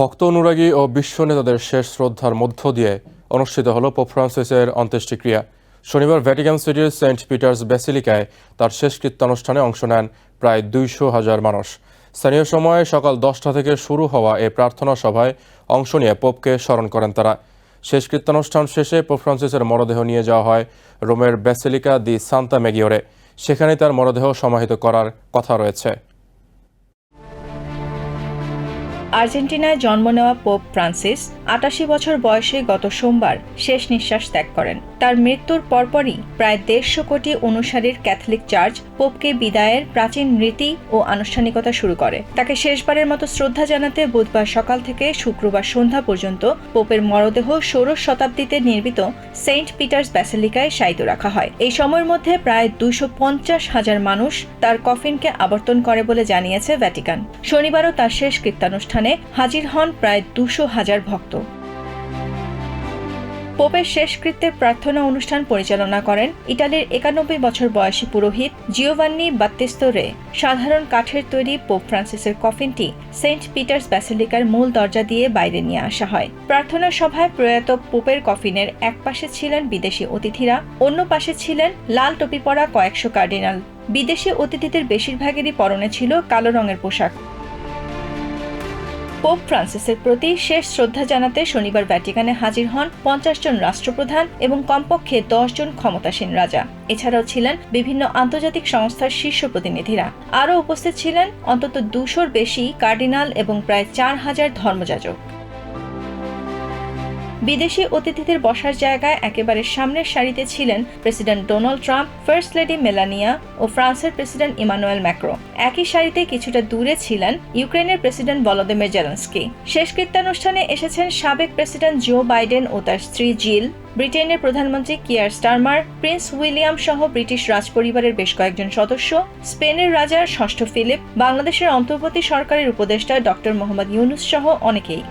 ভক্ত অনুরাগী ও বিশ্ব নেতাদের শেষ শ্রদ্ধার মধ্য দিয়ে অনুষ্ঠিত হল পোপ ফ্রান্সিসের অন্ত্যেষ্টিক্রিয়া। শনিবার ভ্যাটিকান সিটির সেন্ট পিটার্স ব্যাসিলিকায় তার শেষকৃত্যানুষ্ঠানে অংশ নেন প্রায় দুইশো হাজার মানুষ। স্থানীয় সময়ে সকাল দশটা থেকে শুরু হওয়া এই প্রার্থনা সভায় অংশ নিয়ে পোপকে স্মরণ করেন তারা। শেষকৃত্যানুষ্ঠান শেষে পোপ ফ্রান্সিসের মরদেহ নিয়ে যাওয়া হয় রোমের ব্যাসিলিকা দি সান্তা মেগিওরে সেখানে তার মরদেহ সমাহিত করার কথা রয়েছে। আর্জেন্টিনায় জন্ম নেওয়া পোপ ফ্রান্সিস আটাশি বছর বয়সে গত সোমবার শেষ নিঃশ্বাস ত্যাগ করেন। তার মৃত্যুর পরপরই প্রায় দেড়শো কোটি অনুসারীর ক্যাথলিক চার্চ পোপকে বিদায়ের প্রাচীন রীতি ও আনুষ্ঠানিকতা শুরু করে। তাকে শেষবারের মতো শ্রদ্ধা জানাতে বুধবার সকাল থেকে শুক্রবার সন্ধ্যা পর্যন্ত পোপের মরদেহ ষোড়শ শতাব্দীতে নির্মিত সেন্ট পিটার্স ব্যাসেলিকায় শায়িত রাখা হয়। এই সময়ের মধ্যে প্রায় দুইশো পঞ্চাশ হাজার মানুষ তার কফিনকে আবর্তন করে বলে জানিয়েছে ভ্যাটিকান। শনিবারও তার শেষ কৃত্যানুষ্ঠানে হাজির হন প্রায় দুশো হাজার ভক্ত। পোপের শেষকৃত্যের প্রার্থনা অনুষ্ঠান পরিচালনা করেন ইটালির একানব্বই বছর বয়সী পুরোহিত জিওভান্নি বাত্তিস্তোরে সাধারণ কাঠের তৈরি পোপ ফ্রান্সিসের কফিনটি সেন্ট পিটার্স ব্যাসিলিকার মূল দরজা দিয়ে বাইরে নিয়ে আসা হয়। প্রার্থনা সভায় প্রয়াত পোপের কফিনের এক পাশে ছিলেন বিদেশি অতিথিরা, অন্য পাশে ছিলেন লাল টুপি পরা কয়েকশো কার্ডিনাল। বিদেশি অতিথিদের বেশিরভাগেরই পরনে ছিল কালো রঙের পোশাক। পোপ ফ্রান্সিসের প্রতি শেষ শ্রদ্ধা জানাতে শনিবার ভ্যাটিকানে হাজির হন পঞ্চাশ জন রাষ্ট্রপ্রধান এবং কমপক্ষে দশ জন ক্ষমতাসীন রাজা। এছাড়াও ছিলেন বিভিন্ন আন্তর্জাতিক সংস্থার শীর্ষ প্রতিনিধিরা। আরও উপস্থিত ছিলেন অন্তত দুশোর বেশি কার্ডিনাল এবং প্রায় চার হাজার ধর্মযাজক। বিদেশি অতিথিদের বসার জায়গায় একেবারে সামনের সারিতে ছিলেন president Donald Trump, first lady Melania ও ফ্রান্সের প্রেসিডেন্ট ইমানুয়েল ম্যাক্রো। একই সারিতে কিছুটা দূরে ছিলেন ইউক্রেনের প্রেসিডেন্ট ভলোদিমির জেলেন্সকি। শেষ কৃত্যানুষ্ঠানে এসেছেন সাবেক প্রেসিডেন্ট জো বাইডেন ও তার স্ত্রী জিল। ব্রিটেনের প্রধানমন্ত্রী কিয়ার স্টারমার, প্রিন্স উইলিয়াম সহ ব্রিটিশ রাজপরিবারের বেশ কয়েকজন সদস্য, স্পেনের রাজার ষষ্ঠ ফিলিপ, বাংলাদেশের অন্তর্বর্তী সরকারের উপদেষ্টা ডক্টর মোহাম্মদ ইউনুস সহ অনেকেই।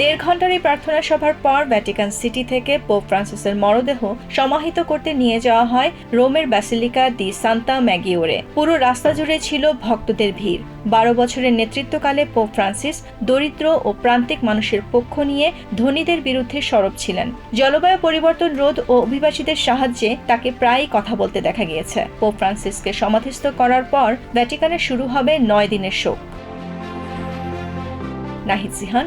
দেড় ঘণ্টার এই প্রার্থনা সভার পর ভ্যাটিকান সিটি থেকে পোপ ফ্রান্সিসের মরদেহ সমাহিত করতে নিয়ে যাওয়া হয় রোমের ব্যাসিলিকা দি সান্তা ম্যাগিওরে। পুরো রাস্তা জুড়ে ছিল ভক্তদের ভিড়। বারো বছরের নেতৃত্বকালে পোপ ফ্রান্সিস দরিদ্র ও প্রান্তিক মানুষের পক্ষ নিয়ে ধনীদের বিরুদ্ধে সরব ছিলেন। জলবায়ু পরিবর্তন রোধ ও অভিবাসীদের সাহায্যে তাকে প্রায়ই কথা বলতে দেখা গিয়েছে। পোপ ফ্রান্সিসকে সমাধিস্থ করার পর ভ্যাটিকানে শুরু হবে নয় দিনের শোক। Nahid Sihan